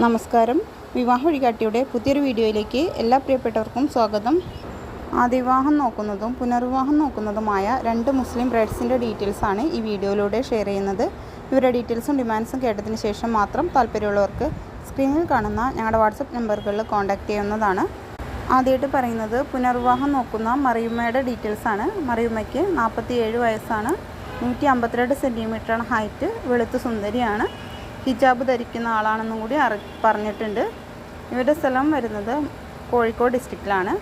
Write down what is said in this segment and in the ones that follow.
നമസ്കാരം. വിവാഹ വഴികാട്ടിയുടെ പുതിയൊരു വീഡിയോയിലേക്ക് എല്ലാ പ്രിയപ്പെട്ടവർക്കും സ്വാഗതം. ആദ്യവിവാഹം നോക്കുന്നതും പുനർവിവാഹം നോക്കുന്നതുമായ രണ്ട് മുസ്ലിം ബ്രൈഡ്സിന്റെ ഡീറ്റെയിൽസാണ് ഈ വീഡിയോയിലൂടെ ഷെയർ ചെയ്യുന്നത്. ഇവരുടെ ഡീറ്റെയിൽസും ഡിമാൻഡ്സും കേട്ടതിന് ശേഷം മാത്രം താല്പര്യമുള്ളവർക്ക് സ്ക്രീനിൽ കാണുന്ന ഞങ്ങളുടെ വാട്സപ്പ് നമ്പറുകളിൽ കോൺടാക്റ്റ് ചെയ്യുന്നതാണ്. ആദ്യമായിട്ട് പറയുന്നത് പുനർവിവാഹം നോക്കുന്ന മറിയുമ്മയുടെ ഡീറ്റെയിൽസാണ് മറിയുമ്മയ്ക്ക് നാൽപ്പത്തി ഏഴ് വയസ്സാണ്. നൂറ്റി അമ്പത്തിരണ്ട് സെന്റിമീറ്ററാണ് ഹൈറ്റ്. വെളുത്ത് സുന്ദരിയാണ്. ഹിജാബ് ധരിക്കുന്ന ആളാണെന്നും കൂടി അറി പറഞ്ഞിട്ടുണ്ട്. ഇവരുടെ സ്ഥലം വരുന്നത് കോഴിക്കോട് ഡിസ്ട്രിക്റ്റിലാണ്.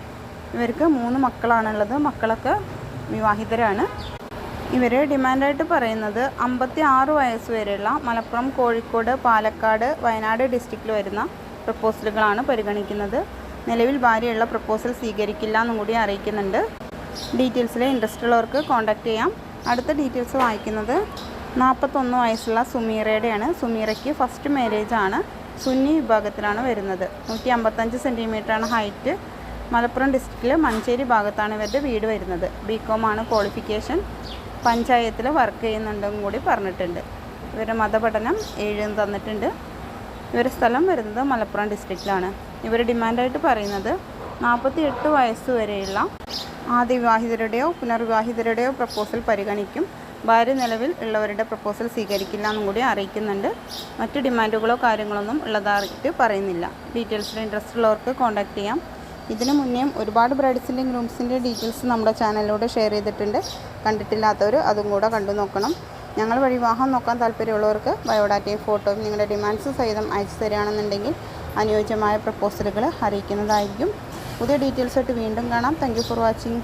ഇവർക്ക് മൂന്ന് മക്കളാണുള്ളത്. മക്കളൊക്കെ വിവാഹിതരാണ്. ഇവർ ഡിമാൻഡായിട്ട് പറയുന്നത് അമ്പത്തി ആറ് വയസ്സ് വരെയുള്ള മലപ്പുറം കോഴിക്കോട് പാലക്കാട് വയനാട് ഡിസ്ട്രിക്റ്റിൽ വരുന്ന പ്രപ്പോസലുകളാണ് പരിഗണിക്കുന്നത്. നിലവിൽ ഭാര്യയുള്ള പ്രപ്പോസൽ സ്വീകരിക്കില്ല എന്നും കൂടി അറിയിക്കുന്നുണ്ട്. ഡീറ്റെയിൽസിൽ ഇൻട്രസ്റ്റ് ഉള്ളവർക്ക് കോൺടാക്റ്റ് ചെയ്യാം. അടുത്ത ഡീറ്റെയിൽസ് വായിക്കുന്നത് നാൽപ്പത്തൊന്ന് വയസ്സുള്ള സുമീറയുടെയാണ്. സുമീറയ്ക്ക് ഫസ്റ്റ് മാരേജ് ആണ്. സുന്നി വിഭാഗത്തിലാണ് വരുന്നത്. നൂറ്റി അമ്പത്തഞ്ച് സെന്റിമീറ്ററാണ് ഹൈറ്റ് മലപ്പുറം ഡിസ്ട്രിക്റ്റിലെ മഞ്ചേരി ഭാഗത്താണ് ഇവരുടെ വീട് വരുന്നത്. ബി ആണ് ക്വാളിഫിക്കേഷൻ പഞ്ചായത്തിൽ വർക്ക് ചെയ്യുന്നുണ്ടെന്നും കൂടി പറഞ്ഞിട്ടുണ്ട്. ഇവരുടെ മതപഠനം ഏഴ് തന്നിട്ടുണ്ട്. ഇവരുടെ സ്ഥലം വരുന്നത് മലപ്പുറം ഡിസ്ട്രിക്റ്റിലാണ് ഇവർ ഡിമാൻഡായിട്ട് പറയുന്നത് നാൽപ്പത്തി എട്ട് വയസ്സ് വരെയുള്ള ആദ്യ വിവാഹിതരുടെയോ പുനർവിവാഹിതരുടെയോ പ്രപ്പോസൽ പരിഗണിക്കും. ഭാര്യ നിലവിൽ ഉള്ളവരുടെ പ്രപ്പോസൽ സ്വീകരിക്കില്ല എന്നും കൂടി അറിയിക്കുന്നുണ്ട്. മറ്റ് ഡിമാൻഡുകളോ കാര്യങ്ങളൊന്നും ഉള്ളതായിട്ട് പറയുന്നില്ല. ഡീറ്റെയിൽസിൽ ഇൻട്രസ്റ്റ് ഉള്ളവർക്ക് കോൺടാക്ട് ചെയ്യാം. ഇതിനു മുന്നേയും ഒരുപാട് ബ്രൈഡ്സിന്റെയും ഗ്രൂംസിന്റെ ഡീറ്റെയിൽസ് നമ്മുടെ ചാനലിലൂടെ ഷെയർ ചെയ്തിട്ടുണ്ട്. കണ്ടിട്ടില്ലാത്തവർ അതും കൂടെ കണ്ടു നോക്കണം. ഞങ്ങൾ വഴി വിവാഹം നോക്കാൻ താല്പര്യമുള്ളവർക്ക് ബയോഡാറ്റയും ഫോട്ടോയും നിങ്ങളുടെ ഡിമാൻഡ്സ് സഹിതം അയച്ചു തരികയാണെന്നുണ്ടെങ്കിൽ അനുയോജ്യമായ പ്രപ്പോസലുകൾ അറിയിക്കുന്നതായിരിക്കും. പുതിയ ഡീറ്റെയിൽസായിട്ട് വീണ്ടും കാണാം. Thank for watching